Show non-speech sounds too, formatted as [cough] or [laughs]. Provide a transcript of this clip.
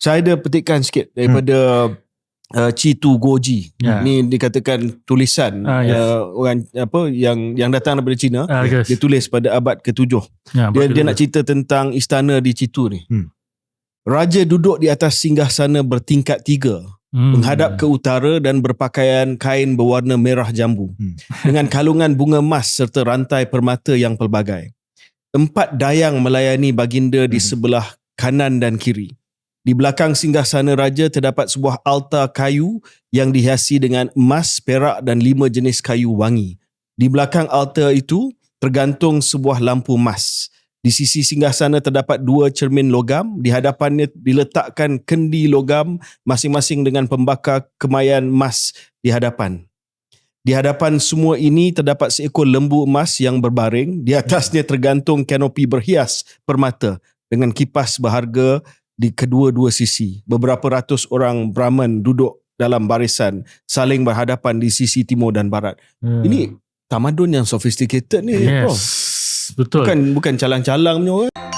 Saya ada petikan sikit daripada uh, Chitu Goji. Ya. Ni dikatakan tulisan Ah, yes. uh, orang apa yang yang datang daripada China. Ah, yes. Dia tulis pada abad ke-7. Ya, Dia dia nak cerita tentang istana di Chitu ni. Hmm. Raja duduk di atas singgah sana bertingkat tiga, Hmm. menghadap ke utara dan berpakaian kain berwarna merah jambu Hmm. [laughs] dengan kalungan bunga emas serta rantai permata yang pelbagai. Empat dayang melayani baginda di Hmm. sebelah kanan dan kiri. Di belakang singgah sana raja terdapat sebuah altar kayu yang dihiasi dengan emas, perak dan lima jenis kayu wangi. Di belakang altar itu tergantung sebuah lampu emas. Di sisi singgah sana terdapat dua cermin logam. Di hadapannya diletakkan kendi logam masing-masing dengan pembakar kemayan emas di hadapan. Di hadapan semua ini terdapat seekor lembu emas yang berbaring. Di atasnya tergantung kanopi berhias permata dengan kipas berharga di kedua-dua sisi. Beberapa ratus orang Brahman duduk dalam barisan saling berhadapan di sisi timur dan barat. Hmm. Ini tamadun yang sophisticated ni. Yes. bro. Betul. Bukan bukan calang-calang punya orang.